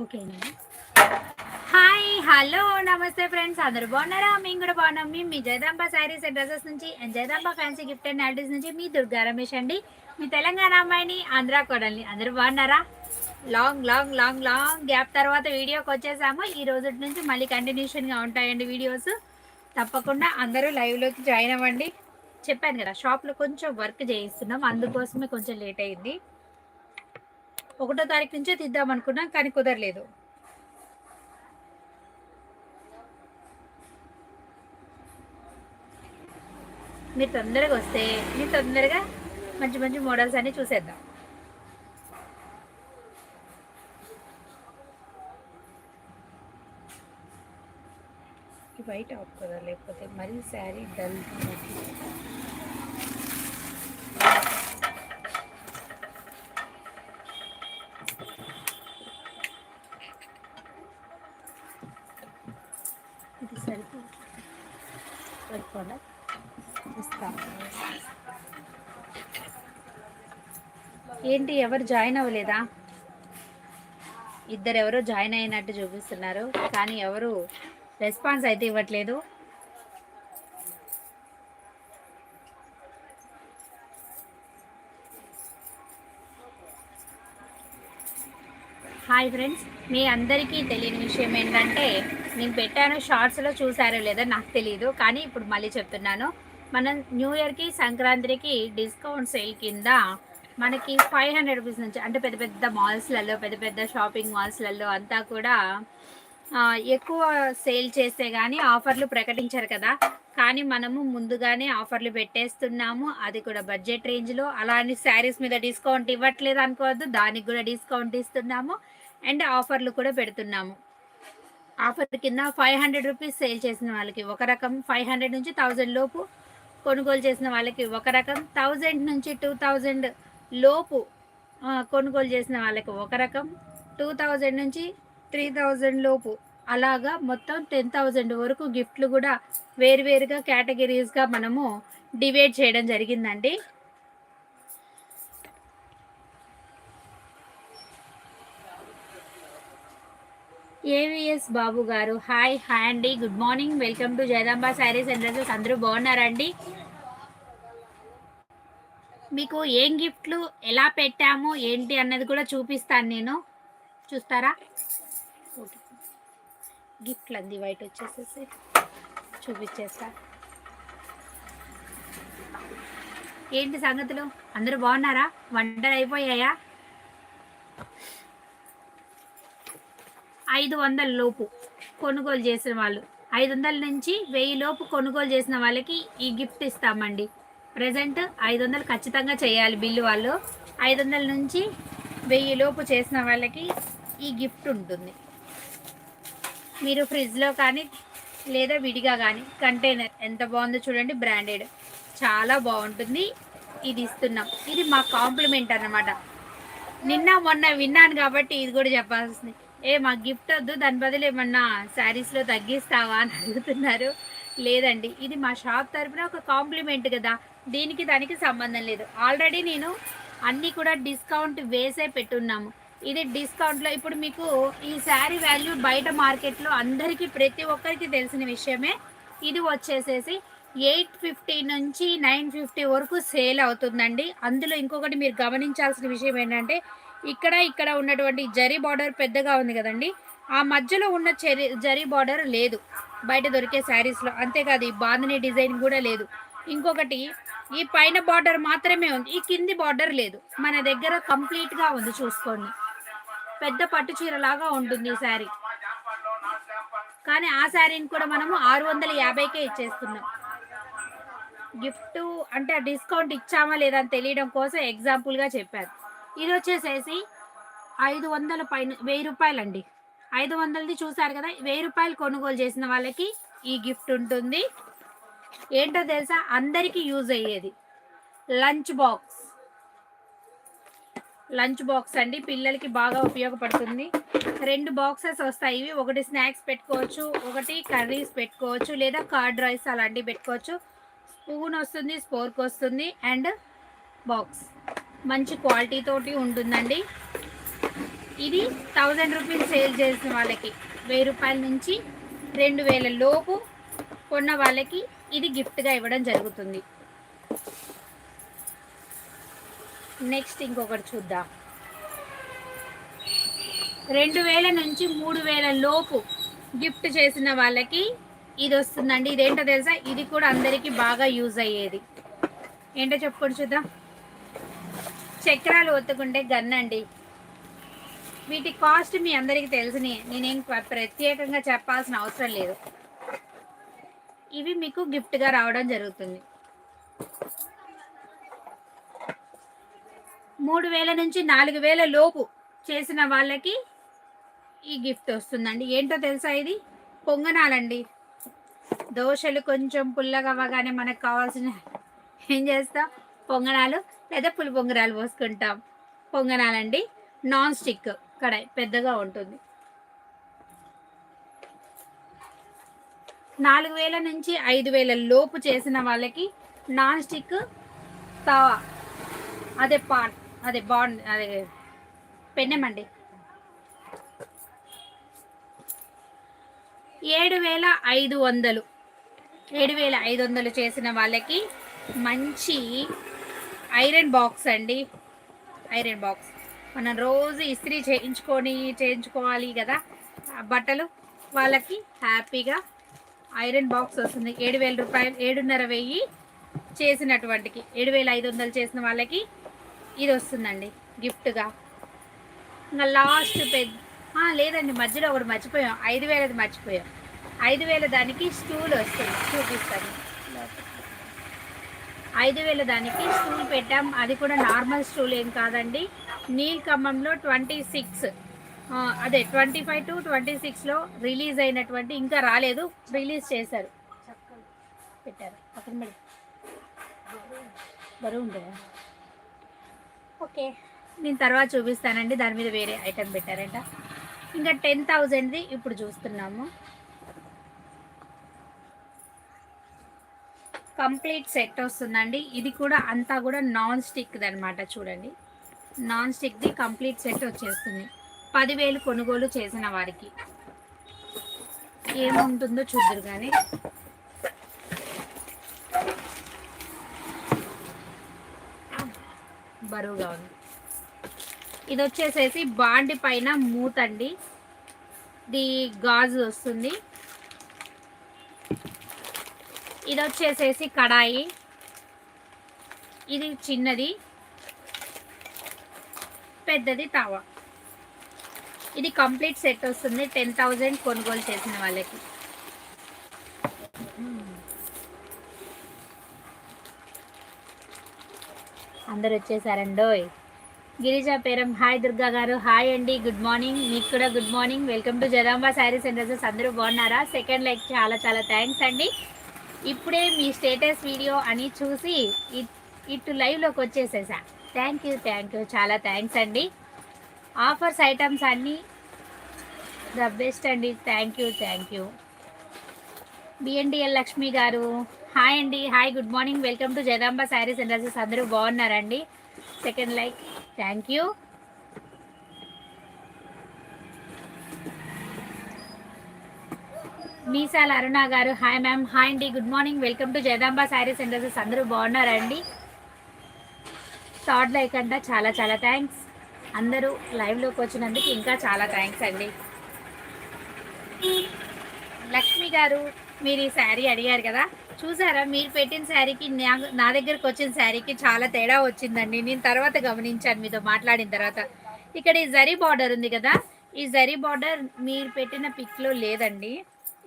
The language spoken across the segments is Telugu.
ఓకేనా? హాయ్ హలో నమస్తే ఫ్రెండ్స్. అందరు బాగున్నారా? మేము కూడా బాగున్నాం. మేము మీ జయదాంబ శారీస్ అండ్ డ్రెస్సెస్ నుంచి and Jayadamba fancy gift and నాటిస్ నుంచి మీ దుర్గా రమేష్ అండి. మీ తెలంగాణ అమ్మాయిని ఆంధ్ర కొడల్ని. అందరూ బాగున్నారా? Long long long long gap తర్వాత వీడియోకి వచ్చేసాము. ఈ రోజు నుంచి మళ్ళీ కంటిన్యూషన్గా ఉంటాయండి వీడియోస్ తప్పకుండా అందరూ లైవ్లోకి జాయిన్ అవ్వండి. చెప్పాను కదా షాప్లో కొంచెం వర్క్ చేయిస్తున్నాం. అందుకోసమే కొంచెం లేట్ అయింది. ఒకటో తారీఖు నుంచే తీద్దాం అనుకున్నాం కానీ కుదరలేదు. మీరు తొందరగా వస్తే మీరు తొందరగా మంచి మంచి మోడల్స్ అన్ని చూసేద్దాం. బయట వైట్ ఆఫ్ కదా లేకపోతే మరీ శారీ డల్ ఇది సరిపో కూడా ఇస్తాం. ఏంటి ఎవరు జాయిన్ అవ్వలేదా? ఇద్దరు ఎవరో జాయిన్ అయినట్టు చూపిస్తున్నారు కానీ ఎవరు రెస్పాన్స్ అయితే ఇవ్వట్లేదు. హాయ్ ఫ్రెండ్స్ మీ అందరికీ తెలియని విషయం ఏంటంటే నేను పెట్టాను షార్ట్స్లో చూసారో లేదో నాకు తెలియదు కానీ ఇప్పుడు మళ్ళీ చెప్తున్నాను. మనం న్యూ ఇయర్కి సంక్రాంతికి డిస్కౌంట్ సేల్ కింద మనకి ఫైవ్ హండ్రెడ్ రూపీస్ నుంచి అంటే పెద్ద పెద్ద మాల్స్లలో పెద్ద పెద్ద షాపింగ్ మాల్స్లలో అంతా కూడా ఎక్కువ సేల్ చేస్తే కానీ ఆఫర్లు ప్రకటించారు కదా. కానీ మనము ముందుగానే ఆఫర్లు పెట్టేస్తున్నాము. అది కూడా బడ్జెట్ రేంజ్లో అలానే శారీస్ మీద డిస్కౌంట్ ఇవ్వట్లేదు అనుకోవద్దు. దానికి కూడా డిస్కౌంట్ ఇస్తున్నాము. అండ్ ఆఫర్లు కూడా పెడుతున్నాము. ఆఫర్ కింద ఫైవ్ హండ్రెడ్ రూపీస్ సేల్ చేసిన వాళ్ళకి ఒక రకం ఫైవ్ హండ్రెడ్ నుంచి థౌజండ్ లోపు కొనుగోలు చేసిన వాళ్ళకి ఒక రకం థౌజండ్ నుంచి టూ థౌజండ్ లోపు కొనుగోలు చేసిన వాళ్ళకి ఒక రకం టూ థౌజండ్ నుంచి త్రీ థౌజండ్ లోపు. అలాగా మొత్తం టెన్ థౌజండ్ వరకు గిఫ్ట్లు కూడా వేరువేరుగా కేటగిరీస్గా మనము డివైడ్ చేయడం జరిగిందండి. AVS Babu garu? Hi hi అండి. Good morning. Welcome to Jayadamba sarees and dresses. అందరూ బాగున్నారండి? మీకు ఏం గిఫ్ట్లు ఎలా పెట్టాము ఏంటి అన్నది కూడా చూపిస్తాను నేను. చూస్తారా? గిఫ్ట్లు అంది వైట్ వచ్చేసేసి చూపించేస్తా. ఏంటి సంగతులు? అందరూ బాగున్నారా? వంటలు అయిపోయాయా? ఐదు వందల లోపు కొనుగోలు చేసిన వాళ్ళు. ఐదు వందల నుంచి వెయ్యి లోపు కొనుగోలు చేసిన వాళ్ళకి ఈ గిఫ్ట్ ఇస్తామండి. ప్రజెంట్ ఐదు వందలు ఖచ్చితంగా చేయాలి బిల్లు వాళ్ళు. ఐదు వందల నుంచి వెయ్యి లోపు చేసిన వాళ్ళకి ఈ గిఫ్ట్ ఉంటుంది. మీరు ఫ్రిడ్జ్లో కానీ లేదా విడిగా కానీ కంటైనర్ ఎంత బాగుందో చూడండి బ్రాండెడ్. చాలా బాగుంటుంది. ఇది ఇస్తున్నాం. ఇది మా కాంప్లిమెంట్ అన్నమాట. నిన్న మొన్న విన్నాను కాబట్టి ఇది కూడా చెప్పాల్సింది. ఏ మా గిఫ్ట్ వద్దు దాని బదులు ఏమన్నా శారీస్లో తగ్గిస్తావా అని అడుగుతున్నారు. లేదండి ఇది మా షాప్ తరపున ఒక కాంప్లిమెంట్ కదా దీనికి దానికి సంబంధం లేదు. ఆల్రెడీ నేను అన్నీ కూడా డిస్కౌంట్ వేసే పెట్టున్నాము. ఇది డిస్కౌంట్లో ఇప్పుడు మీకు ఈ శారీ వాల్యూ బయట మార్కెట్లో అందరికీ ప్రతి ఒక్కరికి తెలిసిన విషయమే. ఇది వచ్చేసేసి ఎయిట్ ఫిఫ్టీ నుంచి నైన్ ఫిఫ్టీ వరకు సేల్ అవుతుందండి. అందులో ఇంకొకటి మీరు గమనించాల్సిన విషయం ఏంటంటే ఇక్కడ ఇక్కడ ఉన్నటువంటి జరీ బార్డర్ పెద్దగా ఉంది కదండి. ఆ మధ్యలో ఉన్న చెరి జరీ బార్డర్ లేదు. బయట దొరికే శారీస్లో. అంతేకాదు ఈ బాంధని డిజైన్ కూడా లేదు. ఇంకొకటి ఈ పైన బార్డర్ మాత్రమే ఉంది. ఈ కింది బార్డర్ లేదు. మన దగ్గర కంప్లీట్గా ఉంది చూసుకోండి. పెద్ద పట్టు చీరలాగా ఉంటుంది ఈ శారీ. కానీ ఆ శారీని కూడా మనము ఆరు వందల యాభైకే ఇచ్చేస్తున్నాం. గిఫ్ట్ అంటే డిస్కౌంట్ ఇచ్చామా లేదా అని తెలియడం కోసం ఎగ్జాంపుల్గా చెప్పారు. ఇది వచ్చేసేసి ఐదు వందల పైన వెయ్యి రూపాయలండి. ఐదు వందలది చూసారు కదా వెయ్యి రూపాయలు కొనుగోలు చేసిన వాళ్ళకి ఈ గిఫ్ట్ ఉంటుంది. ఏంటో తెలుసా? అందరికీ యూజ్ అయ్యేది. Lunch box. లంచ్ బాక్స్ అండి. పిల్లలకి బాగా ఉపయోగపడుతుంది. రెండు బాక్సెస్ వస్తాయి. ఇవి ఒకటి స్నాక్స్ పెట్టుకోవచ్చు ఒకటి కర్రీస్ పెట్టుకోవచ్చు లేదా కర్డ్ రైస్ అలాంటివి పెట్టుకోవచ్చు. స్పూన్ వస్తుంది స్పోర్క్ వస్తుంది అండ్ బాక్స్. మంచి క్వాలిటీ తోటి ఉంటుందండి. ఇది థౌజండ్ రూపీస్ సేల్ చేసిన వాళ్ళకి వెయ్యి రూపాయల నుంచి రెండు వేల లోపు కొన్న వాళ్ళకి ఇది గిఫ్ట్గా ఇవ్వడం జరుగుతుంది. నెక్స్ట్ ఇంకొకటి చూద్దాం. రెండు వేల నుంచి మూడు వేల లోపు గిఫ్ట్ చేసిన వాళ్ళకి ఇది వస్తుందండి. ఇదేంటో తెలుసా? ఇది కూడా అందరికీ బాగా యూజ్ అయ్యేది. ఏంటో చెప్పుకొని చూద్దాం. చక్రాలు ఒత్తుకుంటే గన్ అండి. వీటి కాస్ట్ మీ అందరికీ తెలిసినవి నేనేం ప్రత్యేకంగా చెప్పాల్సిన అవసరం లేదు. ఇవి మీకు గిఫ్ట్గా రావడం జరుగుతుంది. మూడు వేల నుంచి నాలుగు వేల లోపు చేసిన వాళ్ళకి ఈ గిఫ్ట్ వస్తుందండి. ఏంటో తెలుసా ఇది? పొంగనాలండి. దోశలు కొంచెం పుల్లగా అవ్వగానే మనకు కావాల్సిన ఏం చేస్తాం? పొంగనాలు లేదా పులి పొంగనాలు పోసుకుంటాం. పొంగనాలండి నాన్ స్టిక్ కడాయి పెద్దగా ఉంటుంది. నాలుగు వేల నుంచి ఐదు వేల లోపు చేసిన వాళ్ళకి నాన్ స్టిక్ తవా. అదే పాన్ అదే బాండ్ అదే పెన్నెమండి ఏడు వేల ఐదు వందలు. ఏడు వేల ఐదు వందలు చేసిన వాళ్ళకి మంచి ఐరన్ బాక్స్ అండి. Iron box. మనం రోజు ఇస్త్రీ చేయించుకొని చేయించుకోవాలి కదా. బట్టలు వాళ్ళకి హ్యాపీగా ఐరన్ బాక్స్ వస్తుంది. ఏడు వేల రూపాయలు ఏడున్నర వెయ్యి చేసినటువంటికి ఏడు వేల ఐదు వందలు చేసిన వాళ్ళకి ఇది వస్తుందండి గిఫ్ట్గా. ఇంకా లాస్ట్ పెద్ద లేదండి మధ్యలో ఒకటి మర్చిపోయాం. ఐదు వేలది మర్చిపోయాం. ఐదు వేల దానికి స్టూల్ వస్తుంది. చూపిస్తాను ఐదు వేల దానికి స్టూల్ పెట్టాం. అది కూడా నార్మల్ స్టూల్ ఏం కాదండి. నీల్ ఖమ్మంలో ట్వంటీ సిక్స్ అదే ట్వంటీ ఫైవ్ టు ట్వంటీ సిక్స్లో రిలీజ్ అయినటువంటి ఇంకా రాలేదు. రిలీజ్ చేశారు. పెట్టారు. పక్కన పెడి. బరువు ఉంటుందా ఓకే. నేను తర్వాత చూపిస్తానండి. దాని మీద వేరే ఐటెం పెట్టారంట. ఇంకా టెన్ థౌజండ్ది ఇప్పుడు చూస్తున్నాము. కంప్లీట్ సెట్ వస్తుందండి. ఇది కూడా అంతా కూడా నాన్ స్టిక్ది అనమాట చూడండి. నాన్ స్టిక్ది కంప్లీట్ సెట్ వచ్చేస్తుంది. పదివేలు కొనుగోలు చేసిన వారికి. ఏముంటుందో చూద్దరు కానీ బరువుగా ఉంది. ఇది వచ్చేసేసి బాండి పైన మూతండి. ఇది గాజు వస్తుంది. ఇది వచ్చేసేసి కడాయి. ఇది చిన్నది. పెద్దది తావా ఇది కంప్లీట్ సెట్ వస్తుంది. టెన్ థౌజండ్ కొనుగోలు చేసిన వాళ్ళకి. అందరు వచ్చేసారండోయ్ గిరిజా పేరం హాయ్ దుర్గా గారు. హాయ్ అండి. Good morning. మీకు కూడా good morning. Welcome to Jadamba sarees and dresses. అందరూ బాగున్నారా? సెకండ్ లైక్ చాలా చాలా థ్యాంక్స్ అండి. ఇప్పుడే మీ స్టేటస్ వీడియో అని చూసి ఇటు లైవ్లోకి వచ్చేసేసా. థ్యాంక్ యూ థ్యాంక్ యూ చాలా థ్యాంక్స్ అండి. ఆఫర్స్ ఐటమ్స్ అన్నీ ద బెస్ట్ అండి. Thank you thank you BNDL Lakshmi garu hi అండి. Hi good morning welcome to Jagadamba sarees and dresses అందరూ బాగున్నారండి? Second like thank you Meesala Aruna garu. Hi ma'am hi అండి. Good morning welcome to Jayadamba sarees and dresses అందరూ బాగున్నారండి? థర్డ్ లైక్ అంట చాలా చాలా థ్యాంక్స్ అందరూ లైవ్లోకి వచ్చినందుకు ఇంకా చాలా థ్యాంక్స్ అండి. లక్ష్మి గారు మీరు ఈ శారీ అడిగారు కదా? చూసారా? మీరు పెట్టిన శారీకి నా నా దగ్గరకు వచ్చిన శారీకి చాలా తేడా వచ్చిందండి. నేను తర్వాత గమనించాను మీతో మాట్లాడిన తర్వాత. ఇక్కడ ఈ జరీ బార్డర్ ఉంది కదా? ఈ జరీ బార్డర్ మీరు పెట్టిన పిక్లో లేదండి.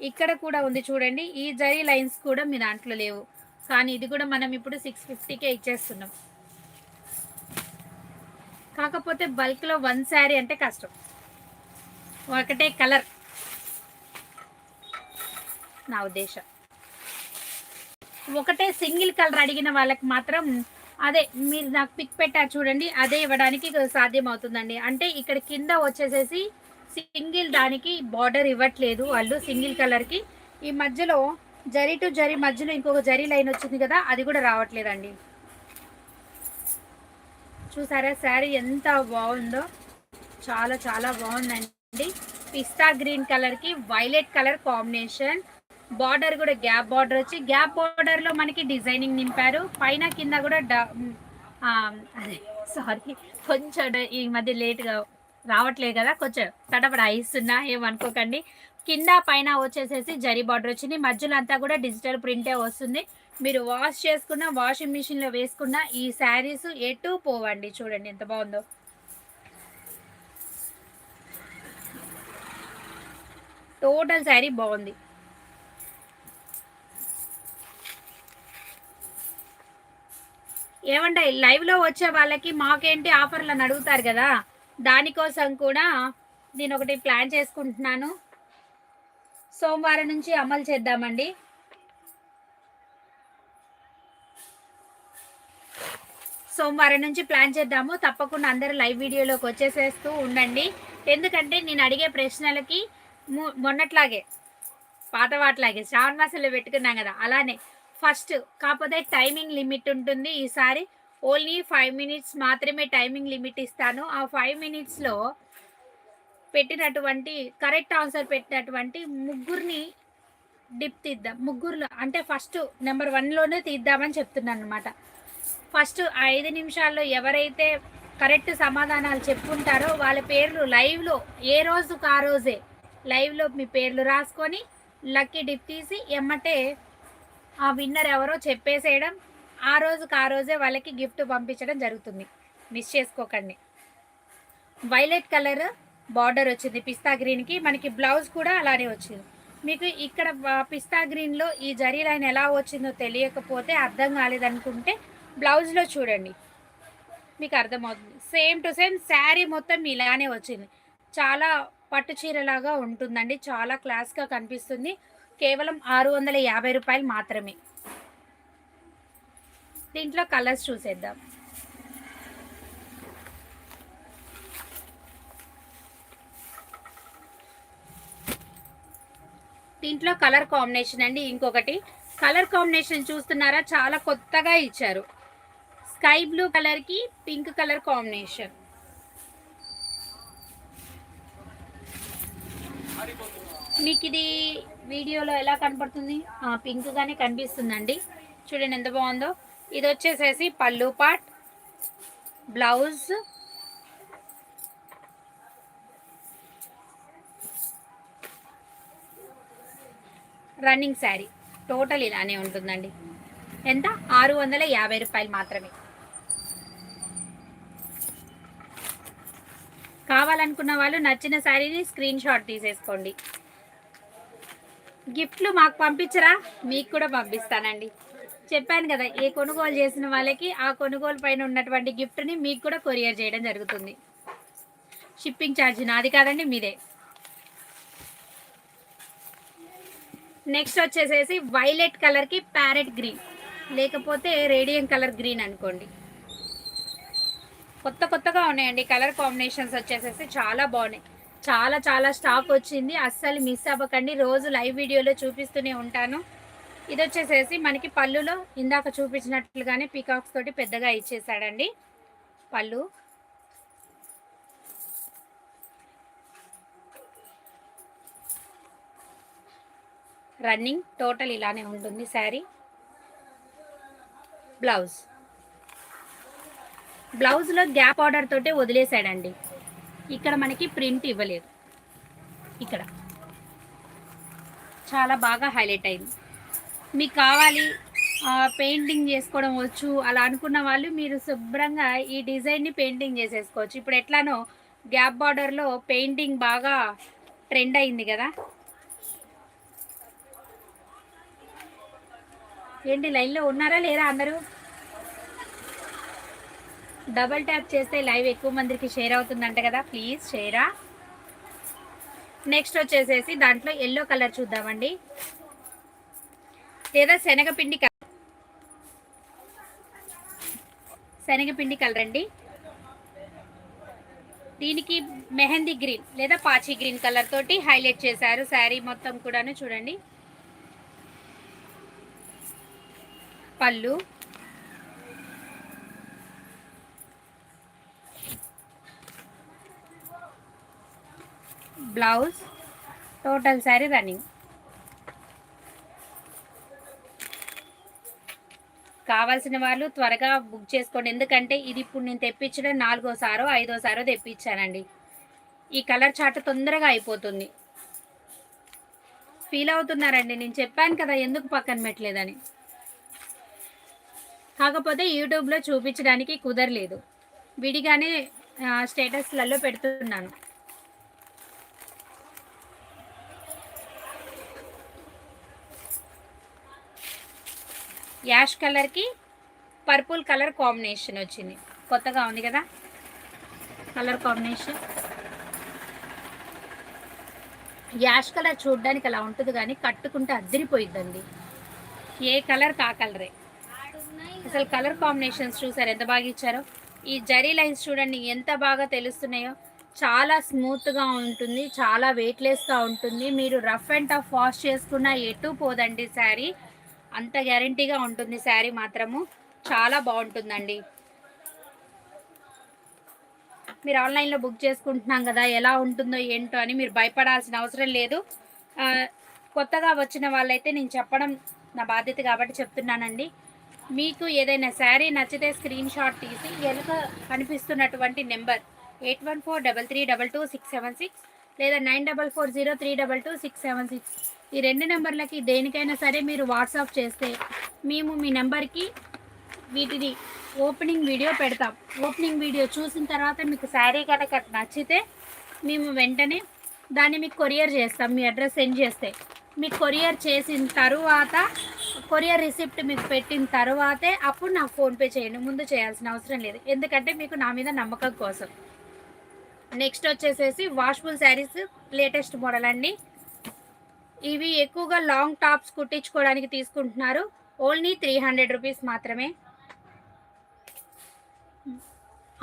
ఇక్కడ కూడా ఉంది చూడండి. ఈ జరీ లైన్స్ కూడా మీ దాంట్లో లేవు. కానీ ఇది కూడా మనం ఇప్పుడు సిక్స్ ఫిఫ్టీకే ఇచ్చేస్తున్నాం. కాకపోతే బల్క్లో వన్ శారీ అంటే కష్టం. ఒకటే కలర్ నా ఉద్దేశం. ఒకటే సింగిల్ కలర్ అడిగిన వాళ్ళకి మాత్రం అదే మీరు నాకు పిక్ పెట్టారు చూడండి అదే ఇవ్వడానికి సాధ్యం అవుతుందండి అంటే ఇక్కడ కింద వచ్చేసేసి సింగిల్ దానికి బార్డర్ ఇవ్వట్లేదు వాళ్ళు సింగిల్ కలర్కి. ఈ మధ్యలో జరీ టు జరీ మధ్యలో ఇంకొక జరీ లైన్ వచ్చింది కదా అది కూడా రావట్లేదండి. చూసారా శారీ ఎంత బాగుందో. చాలా చాలా బాగుందండి. పిస్తా గ్రీన్ కలర్కి వైలెట్ కలర్ కాంబినేషన్. బార్డర్ కూడా గ్యాప్ బార్డర్ వచ్చి గ్యాప్ బార్డర్లో మనకి డిజైనింగ్ నింపారు. పైన కింద కూడా డ- అదే సారీ కొంచెం ఈ మధ్య లేట్గా రావట్లేదు కదా కొంచెం తడబడ ఇస్తున్నా ఏమనుకోకండి కింద పైన వచ్చేసేసి జరీ బార్డర్ వచ్చింది. మధ్యలో అంతా కూడా డిజిటల్ ప్రింటే వస్తుంది. మీరు వాష్ చేసుకున్న వాషింగ్ మిషన్లో వేసుకున్న ఈ శారీస్ ఎటు పోవండి చూడండి ఎంత బాగుందో. టోటల్ శారీ బాగుంది. ఏమంటాయి లైవ్లో వచ్చే వాళ్ళకి మాకేంటి ఆఫర్లు అని అడుగుతారు కదా? దానికోసం కూడా నేను ఒకటి ప్లాన్ చేసుకుంటున్నాను. సోమవారం నుంచి అమలు చేద్దామండి. సోమవారం నుంచి ప్లాన్ చేద్దాము. తప్పకుండా అందరూ లైవ్ వీడియోలోకి వచ్చేసేస్తూ ఉండండి. ఎందుకంటే నేను అడిగే ప్రశ్నలకి మొన్నట్లాగే పాత వాటిలాగే శ్రావణ మాసంలో పెట్టుకున్నాం కదా అలానే. ఫస్ట్ కాకపోతే టైమింగ్ లిమిట్ ఉంటుంది ఈసారి. ఓన్లీ ఫైవ్ మినిట్స్ మాత్రమే టైమింగ్ లిమిట్ ఇస్తాను. ఆ ఫైవ్ మినిట్స్లో పెట్టినటువంటి కరెక్ట్ ఆన్సర్ పెట్టినటువంటి ముగ్గురిని డిప్ తీద్దాం. ముగ్గురులో అంటే ఫస్ట్ నెంబర్ వన్లోనే తీద్దామని చెప్తున్నాను అనమాట ఫస్ట్ ఐదు నిమిషాల్లో ఎవరైతే కరెక్ట్ సమాధానాలు చెప్పుకుంటారో వాళ్ళ పేర్లు లైవ్లో ఏ రోజుకు ఆ రోజే లైవ్లో మీ పేర్లు రాసుకొని లక్కీ డిప్ తీసి ఎమ్మటే ఆ విన్నర్ ఎవరో చెప్పేసేయడం ఆ రోజుకి ఆ రోజే వాళ్ళకి గిఫ్ట్ పంపించడం జరుగుతుంది. మిస్ చేసుకోకండి. వైలెట్ కలర్ బార్డర్ వచ్చింది. పిస్తా గ్రీన్కి మనకి బ్లౌజ్ కూడా అలానే వచ్చింది. మీకు ఇక్కడ పిస్తా గ్రీన్లో ఈ జరీ లైన్ ఎలా వచ్చిందో తెలియకపోతే అర్థం కాలేదనుకుంటే బ్లౌజ్లో చూడండి. మీకు అర్థమవుతుంది. సేమ్ టు సేమ్ శారీ మొత్తం ఇలానే వచ్చింది. చాలా పట్టు చీరలాగా ఉంటుందండి. చాలా క్లాస్గా కనిపిస్తుంది. కేవలం ఆరు వందల యాభై రూపాయలు మాత్రమే. దీంట్లో కలర్స్ చూసేద్దాం. దీంట్లో కలర్ కాంబినేషన్ అండి ఇంకొకటి. కలర్ కాంబినేషన్ చూస్తున్నారా? చాలా కొత్తగా ఇచ్చారు. స్కై బ్లూ కలర్కి పింక్ కలర్ కాంబినేషన్. మీకు ఇది వీడియోలో ఎలా కనపడుతుంది? పింక్గానే కనిపిస్తుందండి. చూడండి ఎంత బాగుందో. ఇది వచ్చేసేసి పళ్ళు పాట్ బ్లౌజ్ రన్నింగ్ శారీ. టోటల్ ఇలానే ఉంటుందండి. ఎంత? ఆరు వందల యాభై రూపాయలు మాత్రమే. కావాలనుకున్న వాళ్ళు నచ్చిన శారీని స్క్రీన్ షాట్ తీసేసుకోండి. గిఫ్ట్లు మాకు పంపించరా? మీకు కూడా పంపిస్తానండి. చెప్పాను కదా ఏ కొనుగోలు చేసిన వాళ్ళకి ఆ కొనుగోలు పైన ఉన్నటువంటి గిఫ్ట్ని మీకు కూడా కొరియర్ చేయడం జరుగుతుంది. షిప్పింగ్ ఛార్జ్ నాది కాదండి మీదే. నెక్స్ట్ వచ్చేసేసి వైలెట్ కలర్కి ప్యారెట్ గ్రీన్ లేకపోతే రేడియం కలర్ గ్రీన్ అనుకోండి. కొత్త కొత్తగా ఉన్నాయండి కలర్ కాంబినేషన్స్ వచ్చేసేసి చాలా బాగున్నాయి. చాలా చాలా స్టాక్ వచ్చింది. అస్సలు మిస్ అవ్వకండి. రోజు లైవ్ వీడియోలో చూపిస్తూనే ఉంటాను. ఇది వచ్చేసేసి మనకి పళ్ళులో ఇందాక చూపించినట్లుగానే పీకాక్స్ తోటి పెద్దగా ఇచ్చేసాడండి. పళ్ళు. రన్నింగ్ టోటల్ ఇలానే ఉంటుంది శారీ. బ్లౌజ్. బ్లౌజ్లో గ్యాప్ ఆర్డర్ తోటే వదిలేసాడండి ఇక్కడ మనకి ప్రింట్ ఇవ్వలేదు. ఇక్కడ. చాలా బాగా హైలైట్ అయింది. మీకు కావాలి పెయింటింగ్ చేసుకోవడం వచ్చు. అలా అనుకున్న వాళ్ళు మీరు శుభ్రంగా ఈ డిజైన్ని పెయింటింగ్ చేసేసుకోవచ్చు. ఇప్పుడు ఎట్లానో గ్యాప్ బార్డర్లో పెయింటింగ్ బాగా ట్రెండ్ అయింది కదా. ఏంటి లైన్లో ఉన్నారా లేరా అందరూ? డబల్ ట్యాప్ చేస్తే లైవ్ ఎక్కువ మందికి షేర్ అవుతుందంట కదా. ప్లీజ్ షేరా. నెక్స్ట్ వచ్చేసేసి దాంట్లో ఎల్లో కలర్ చూద్దామండి. లేదా శనగపిండి కలర్ శనగపిండి కలర్ అండి దీనికి మెహందీ గ్రీన్ లేదా పాచి గ్రీన్ కలర్ తోటి హైలైట్ చేశారు శారీ మొత్తం కూడాను చూడండి. పళ్ళు. బ్లౌజ్. Total saree running. కావాల్సిన వాళ్ళు త్వరగా బుక్ చేసుకోండి. ఎందుకంటే ఇది ఇప్పుడు నేను తెప్పించడం నాలుగోసారో ఐదోసారో తెప్పించానండి. ఈ కలర్ చార్ట్ తొందరగా అయిపోతుంది. ఫీల్ అవుతున్నారండి. నేను చెప్పాను కదా ఎందుకు పక్కన పెట్టలేదని. కాకపోతే యూట్యూబ్లో చూపించడానికి కుదరలేదు. విడిగానే స్టేటస్లలో పెడుతున్నాను. యాష్ కలర్కి పర్పుల్ కలర్ కాంబినేషన్ వచ్చింది. కొత్తగా ఉంది కదా? Colour combination. యాష్ కలర్ చూడడానికి అలా ఉంటుంది కానీ కట్టుకుంటే అద్దరిపోయిద్దండి. ఏ కలర్ కా కలరే? అసలు కలర్ కాంబినేషన్స్ చూసారు ఎంత బాగా ఇచ్చారో? ఈ జరీ లైన్స్ చూడండి ఎంత బాగా తెలుస్తున్నాయో. చాలా స్మూత్గా ఉంటుంది చాలా వెయిట్లెస్గా ఉంటుంది. మీరు రఫ్ అండ్ టఫ్ వాష్ చేసుకున్న ఎటు పోదండి శారీ? అంత గ్యారంటీగా ఉంటుంది శారీ మాత్రము. చాలా బాగుంటుందండి. మీరు ఆన్లైన్లో బుక్ చేసుకుంటున్నాం కదా ఎలా ఉంటుందో ఏంటో అని మీరు భయపడాల్సిన అవసరం లేదు. కొత్తగా వచ్చిన వాళ్ళైతే నేను చెప్పడం నా బాధ్యత కాబట్టి చెప్తున్నానండి. మీకు ఏదైనా శారీ నచ్చితే స్క్రీన్ షాట్ తీసి వెనుక కనిపిస్తున్నటువంటి number eight one four double three double two six seven six లేదా nine double four zero three double two six seven six ఈ రెండు నెంబర్లకి దేనికైనా సరే మీరు వాట్సాప్ చేస్తే మేము మీ నెంబర్కి వీటిని ఓపెనింగ్ వీడియో పెడతాం. ఓపెనింగ్ వీడియో చూసిన తర్వాత మీకు శారీ కనుక నచ్చితే మేము వెంటనే దాన్ని మీకు కొరియర్ చేస్తాం మీ అడ్రస్ సెండ్ చేస్తే. మీకు కొరియర్ చేసిన తరువాత కొరియర్ రిసిప్ట్ మీకు పెట్టిన తర్వాతే అప్పుడు నాకు ఫోన్పే చేయండి ముందు చేయాల్సిన అవసరం లేదు. ఎందుకంటే మీకు నా మీద నమ్మకం కోసం. నెక్స్ట్ వచ్చేసేసి వాష్ఫుల్ శారీస్ లేటెస్ట్ మోడల్ అండి. ఇవి ఎక్కువగా లాంగ్ టాప్స్ కుట్టించుకోవడానికి తీసుకుంటున్నారు. ఓన్లీ త్రీ హండ్రెడ్ రూపీస్ మాత్రమే.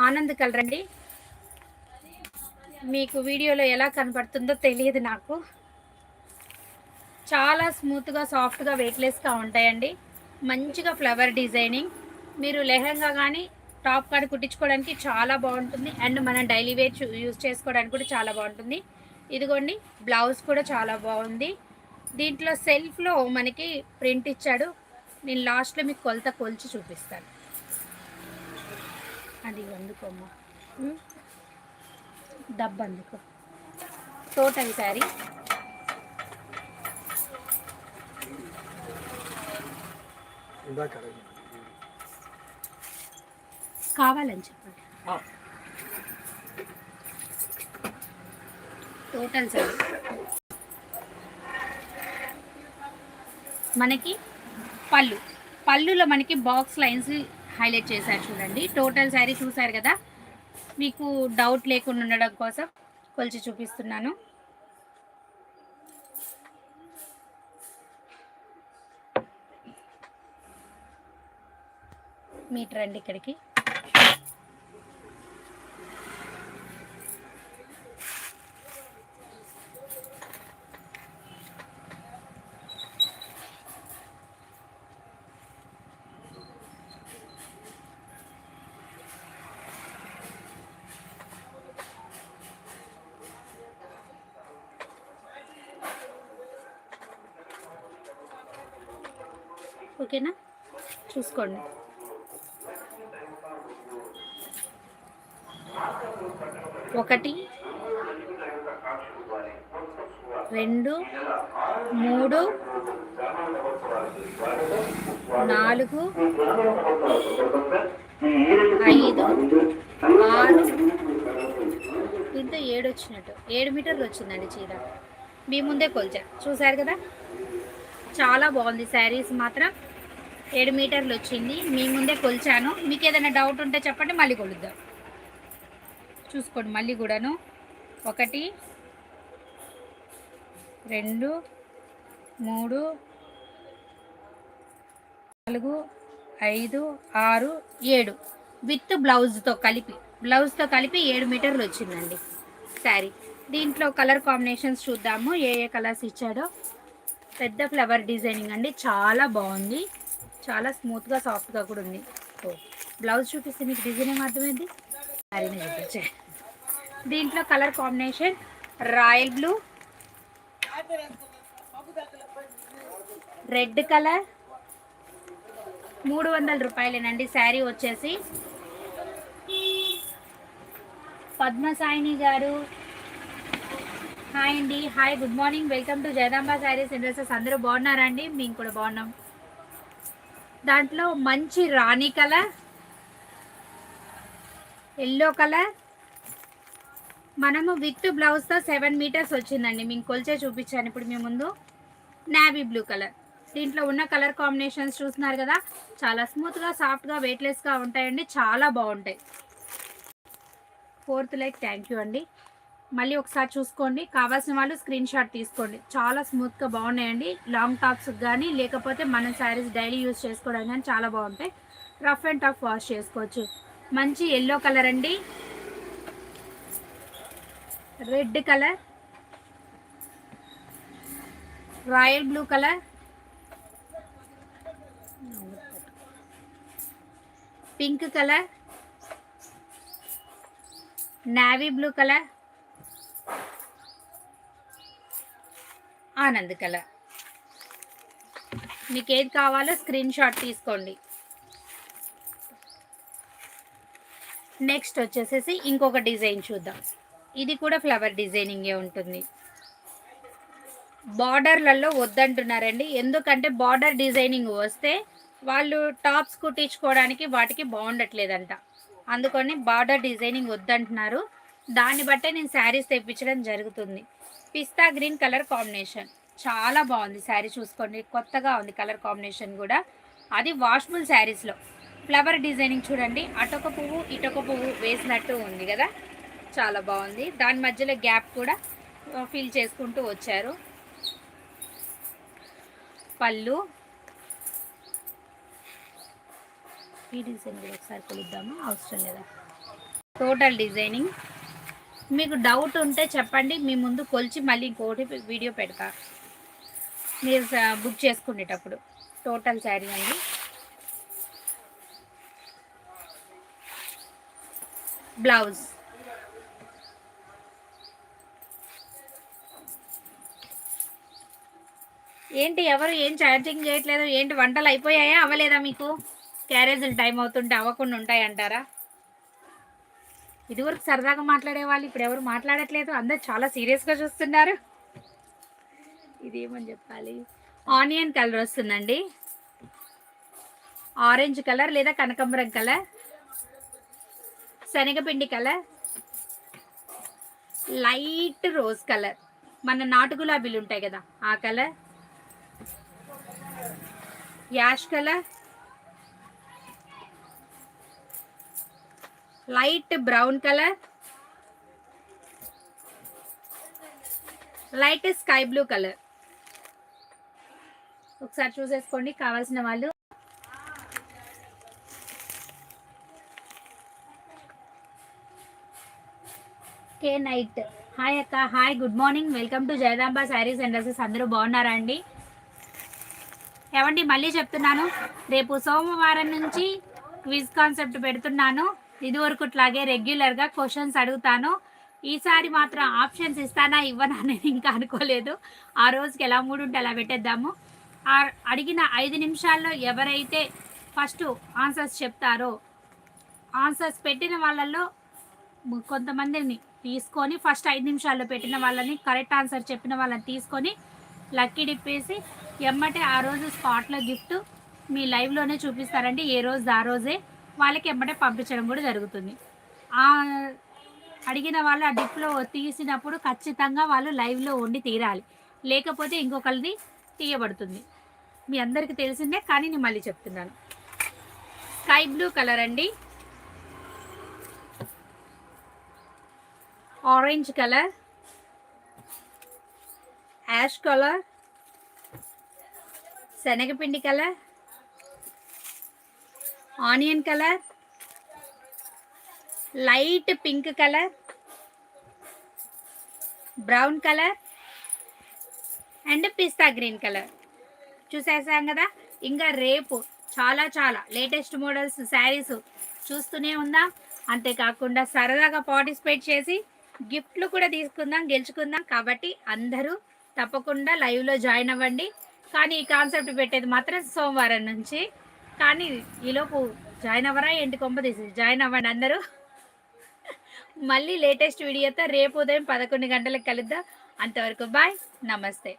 ఆనంద్ కలర్ అండి. మీకు వీడియోలో ఎలా కనపడుతుందో తెలియదు నాకు. చాలా స్మూత్గా సాఫ్ట్గా వెయిట్లెస్గా ఉంటాయండి. మంచిగా ఫ్లవర్ డిజైనింగ్ మీరు లెహంగా కానీ టాప్ కానీ కుట్టించుకోవడానికి చాలా బాగుంటుంది. అండ్ మనం డైలీ వేర్ యూజ్ చేసుకోవడానికి కూడా చాలా బాగుంటుంది. ఇదిగోండి బ్లౌజ్ కూడా చాలా బాగుంది. దీంట్లో సెల్ఫ్లో మనకి ప్రింట్ ఇచ్చాడు. నేను లాస్ట్లో మీకు కొలత కొలిచి చూపిస్తాను. అది అందుకోమ్మ. డబ్బు అందుకో. Total saree. కావాలని చెప్పండి. Total saree. మనకి పళ్ళు. పళ్ళులో మనకి బాక్స్ లైన్స్ హైలైట్ చేశారు చూడండి. టోటల్ శారీ చూసారు కదా? మీకు డౌట్ లేకుండా ఉండడం కోసం కొలిచి చూపిస్తున్నాను. మీటర్ అండి ఇక్కడికి ఓకేనా చూసుకోండి. ఒకటి రెండు మూడు నాలుగు ఐదు ఆరు. దీంతో ఏడు వచ్చినట్టు. ఏడు మీటర్లు వచ్చిందండి చీర. మీ ముందే కొలిచా. చూసారు కదా? చాలా బాగుంది శారీస్ మాత్రం. ఏడు మీటర్లు వచ్చింది. మీ ముందే కొలిచాను. మీకు ఏదైనా డౌట్ ఉంటే చెప్పండి మళ్ళీ కొలుద్దాం. చూసుకోండి మళ్ళీ కూడాను. ఒకటి రెండు మూడు నాలుగు ఐదు ఆరు ఏడు. విత్ బ్లౌజ్తో కలిపి బ్లౌజ్తో కలిపి ఏడు మీటర్లు వచ్చిందండి శారీ. దీంట్లో కలర్ కాంబినేషన్స్ చూద్దాము. ఏ ఏ కలర్స్ ఇచ్చాడో. పెద్ద ఫ్లవర్ డిజైనింగ్ అండి. చాలా బాగుంది. చాలా స్మూత్గా సాఫ్ట్గా కూడా ఉంది. ఓ బ్లౌజ్ చూపిస్తే మీకు డిజైన్ ఏమర్థమైంది అర్థమైంది? శారీని చూపించే. దీంట్లో colour combination royal blue red colour మూడు వందల రూపాయలేనండి. శారీ వచ్చేసి పద్మసాయిని గారు. హాయ్ అండి. Hi good morning welcome to Jayadamba sarees and అందరూ బాగున్నారండి మేము కూడా బాగున్నాం. దాంట్లో మంచి రాణి కలర్ ఎల్లో కలర్ మనము విత్ బ్లౌజ్తో సెవెన్ మీటర్స్ వచ్చిందండి. మీకు కొలిచే చూపించాను ఇప్పుడు మీ ముందు. నావీ బ్లూ కలర్ దీంట్లో ఉన్న కలర్ కాంబినేషన్స్ చూస్తున్నారు కదా. చాలా స్మూత్గా సాఫ్ట్గా వెయిట్లెస్గా ఉంటాయండి. చాలా బాగుంటాయి. ఫోర్త్ లైక్ థ్యాంక్ యూ అండి. మళ్ళీ ఒకసారి చూసుకోండి. కావాల్సిన వాళ్ళు స్క్రీన్ షాట్ తీసుకోండి. చాలా స్మూత్గా బాగున్నాయండి. లాంగ్ టాప్స్ కానీ లేకపోతే మన శారీస్ డైలీ యూస్ చేసుకోవడానికి కానీ చాలా బాగుంటాయి. రఫ్ అండ్ టఫ్ వాష్ చేసుకోవచ్చు. మంచి ఎల్లో కలర్ అండి. Red colour royal blue colour pink colour navy blue colour Anand colour మీకు ఏది కావాలో స్క్రీన్ షాట్ తీసుకోండి. నెక్స్ట్ వచ్చేసేసి ఇంకొక డిజైన్ చూద్దాం. ఇది కూడా ఫ్లవర్ డిజైనింగే ఉంటుంది. బార్డర్లలో వద్దంటున్నారండి. ఎందుకంటే బార్డర్ డిజైనింగ్ వస్తే వాళ్ళు టాప్స్ కుట్టించుకోవడానికి వాటికి బాగుండట్లేదంట. అందుకని బార్డర్ డిజైనింగ్ వద్దంటున్నారు. దాన్ని బట్టే నేను శారీస్ తెప్పించడం జరుగుతుంది. పిస్తా గ్రీన్ కలర్ కాంబినేషన్. చాలా బాగుంది శారీ చూసుకోండి. కొత్తగా ఉంది కలర్ కాంబినేషన్ కూడా. అది వాష్బుల్ శారీస్లో. ఫ్లవర్ డిజైనింగ్ చూడండి. అటొక పువ్వు ఇటొక పువ్వు వేసినట్టు ఉంది కదా. చాలా బాగుంది. దాని మధ్యలో గ్యాప్ కూడా ఫిల్ చేసుకుంటూ వచ్చారు. పళ్ళు. ఈ డిజైన్ కూడా ఒకసారి కొలుద్దామా? అవసరం లేదా? Total designing. మీకు డౌట్ ఉంటే చెప్పండి. మీ ముందు కొలిచి మళ్ళీ ఇంకోటి వీడియో పెడతా. మీరు బుక్ చేసుకునేటప్పుడు. టోటల్ శారీ అండి. బ్లౌజ్ ఏంటి ఎవరు ఏం ఛార్జింగ్ చేయట్లేదు? ఏంటి వంటలు అయిపోయాయా? అవ్వలేదా మీకు? క్యారేజీలు టైం అవుతుంటే అవ్వకుండా ఉంటాయి అంటారా ఇదివరకు సరదాగా మాట్లాడేవాళ్ళు ఇప్పుడు ఎవరు మాట్లాడట్లేదు. అందరు చాలా సీరియస్గా చూస్తున్నారు. ఇది ఏమని చెప్పాలి? ఆనియన్ కలర్ వస్తుందండి. ఆరెంజ్ కలర్ లేదా కనకంబరం కలర్? శనగపిండి కలర్? Light rose colour. మన నాటు గులాబీలు ఉంటాయి కదా ఆ colour? Ash colour? Light brown colour light sky blue colour. ఒకసారి చూసేసుకోండి కావాల్సిన వాళ్ళు. కే నైట్. హాయ్ అక్క hi good morning. Welcome to Jayadamba sarees and dresses. అందరూ బాగున్నారా అండి? ఏమండి మళ్ళీ చెప్తున్నాను. రేపు సోమవారం నుంచి క్విజ్ కాన్సెప్ట్ పెడుతున్నాను. ఇదివరకు ఇట్లాగే రెగ్యులర్గా క్వశ్చన్స్ అడుగుతాను. ఈసారి మాత్రం ఆప్షన్స్ ఇస్తానా ఇవ్వనా నేను ఇంకా అనుకోలేదు. ఆ రోజుకి ఎలా మూడు ఉంటే అలా పెట్టేద్దాము. అడిగిన ఐదు నిమిషాల్లో ఎవరైతే ఫస్ట్ ఆన్సర్స్ చెప్తారో ఆన్సర్స్ పెట్టిన వాళ్ళల్లో కొంతమందిని తీసుకొని ఫస్ట్ ఐదు నిమిషాల్లో పెట్టిన వాళ్ళని కరెక్ట్ ఆన్సర్ చెప్పిన వాళ్ళని తీసుకొని లక్కీ డిప్పేసి ఎమ్మటే ఆ రోజు స్పాట్లో గిఫ్ట్ మీ లైవ్లోనే చూపిస్తారండి ఏ రోజు ఆ రోజే. వాళ్ళకి ఎమ్మటే పంపించడం కూడా జరుగుతుంది. ఆ అడిగిన వాళ్ళు ఆ డిప్లో తీసినప్పుడు ఖచ్చితంగా వాళ్ళు లైవ్లో ఉండి తీరాలి. లేకపోతే ఇంకొకరిది తీయబడుతుంది. మీ అందరికీ తెలిసిందే కానీ నేను మళ్ళీ చెప్తున్నాను. స్కై బ్లూ కలర్ అండి. Orange colour. Ash colour. శనగపిండి colour. Onion colour light pink colour brown colour and pista green colour. చూసేసాం కదా? ఇంకా రేపు చాలా చాలా లేటెస్ట్ మోడల్స్ శారీస్ చూస్తూనే ఉందాం. అంతేకాకుండా సరదాగా పార్టిసిపేట్ చేసి గిఫ్ట్లు కూడా తీసుకుందాం గెలుచుకుందాం. కాబట్టి అందరూ తప్పకుండా లైవ్లో జాయిన్ అవ్వండి. కానీ ఈ కాన్సెప్ట్ పెట్టేది మాత్రం సోమవారం నుంచి. కానీ ఈలోపు జాయిన్ అవ్వరా ఏంటి కొంప తీసి? జాయిన్ అవ్వండి అందరూ. మళ్ళీ లేటెస్ట్ వీడియోతో రేపు ఉదయం పదకొండు గంటలకు కలుద్దాం. అంతవరకు బాయ్ నమస్తే.